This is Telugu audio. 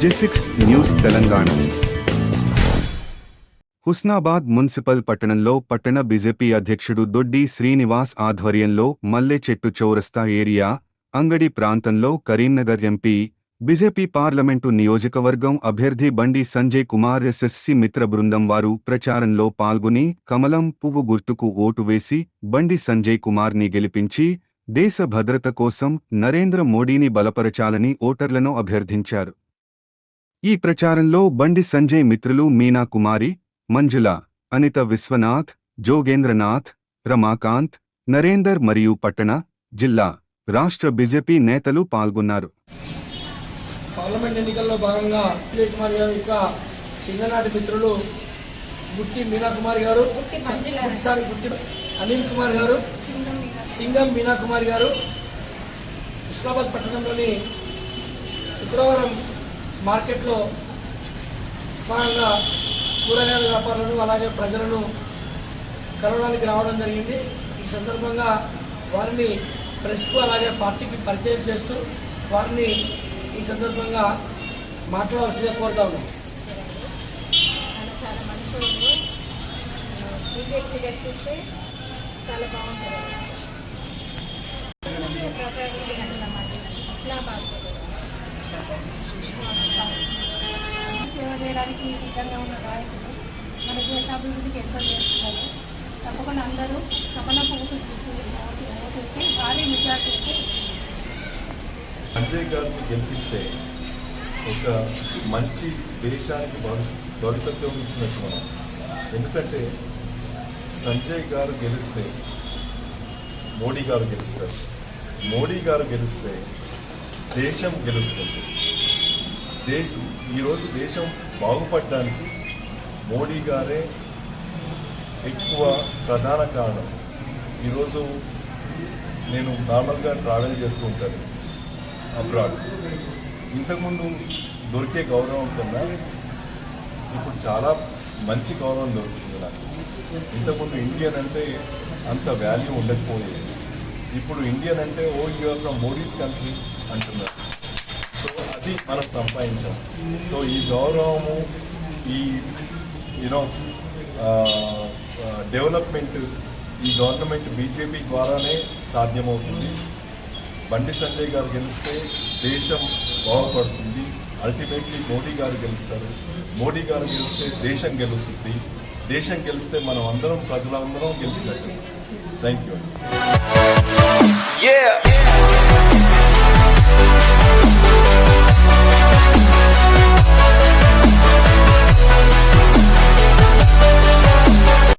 జెసిక్స్ న్యూస్ తెలంగాణ. హుస్నాబాద్ మున్సిపల్ పట్టణంలో పట్టణ బీజేపీ అధ్యక్షుడు దొడ్డి శ్రీనివాస్ ఆధ్వర్యంలో మల్లె చెట్టు చౌరస్తా ఏరియా అంగడి ప్రాంతంలో కరీంనగర్ ఎంపీ బీజేపీ పార్లమెంటు నియోజకవర్గం అభ్యర్థి బండి సంజయ్ కుమార్ ఎస్ఎస్సి మిత్ర బృందం వారు ప్రచారంలో పాల్గొని కమలం పువ్వు గుర్తుకు ఓటు వేసి బండి సంజయ్ కుమార్ని గెలిపించి దేశ భద్రత కోసం నరేంద్ర మోడీని బలపరచాలని ఓటర్లను అభ్యర్థించారు. ఈ ప్రచారంలో బండి సంజయ్ మిత్రులు మీనా కుమారి మంజుల అనిత విశ్వనాథ్ జోగేంద్రనాథ్ రమాకాంత్ నరేందర్ మరియు పట్టణ జిల్లా రాష్ట్ర బీజేపీ నేతలు పాల్గొన్నారు. పార్లమెంట్ ఎన్నికల్లో భాగంగా విజయ్ కుమార్ గారి యొక్క చిన్ననాటి మిత్రులు గుట్టి మీనా కుమార్ గారు సారీ గుట్టి అనిల్ కుమార్ గారు సింగం మీనా కుమార్. గారు హుస్నాబాద్ పట్టణంలోని శుక్రవారం మార్కెట్లో భాగంగా కూరగాయల వ్యాపారులను అలాగే ప్రజలను కలవడానికి రావడం జరిగింది. ఈ సందర్భంగా వారిని ప్రెస్కు అలాగే పార్టీకి పరిచయం చేస్తూ వారిని ఈ సందర్భంగా మాట్లాడాల్సిందిగా కోరుతా ఉన్నాం. చాలా బీజేపీ గెలిపిస్తే చాలా బాగుంటుంది. చేయడానికి సిద్ధంగా ఉన్న నాయకులు మన దేశాభివృద్ధికి ఎంతో చేస్తున్నారు. తప్పకుండా అందరూ తపన పువ్వుకు ఓటు ఓటేసి భారీ మెజార్టీ అయితే సంజయ్ గారిని గెలిపిస్తే ఒక మంచి దేశానికి భవిష్య- భవితత్వం ఇచ్చినట్టు మనం. ఎందుకంటే సంజయ్ గారు గెలిస్తే మోడీ గారు గెలుస్తారు. మోడీ గారు గెలిస్తే దేశం గెలుస్తుంది. దేశ ఈరోజు దేశం బాగుపడడానికి మోడీ గారే ఎక్కువ ప్రధాన కారణం. ఈరోజు నేను నార్మల్గా ట్రావెల్ చేస్తూ ఉంటాను అబ్రాడ్. ఇంతకుముందు దొరికే గౌరవం కన్నా ఇప్పుడు చాలా మంచి గౌరవం దొరుకుతుంది నాకు. ఇంతకుముందు ఇండియన్ అంటే అంత వాల్యూ ఉండకపోయేది. ఇప్పుడు ఇండియన్ అంటే oh you're from Modi's country అంటున్నారు. సో అది మనం సంపాదించాం సో ఈ గౌరవము ఈ యూనో డెవలప్మెంట్ ఈ గవర్నమెంట్ బీజేపీ ద్వారానే సాధ్యమవుతుంది. బండి సంజయ్ గారు గెలిస్తే దేశం బాగుపడుతుంది. అల్టిమేట్లీ మోడీ గారు గెలుస్తారు. మోడీ గారు గెలిస్తే దేశం గెలుస్తుంది. దేశం గెలిస్తే మనం అందరం ప్రజలందరం గెలిచినట్టు. Thank you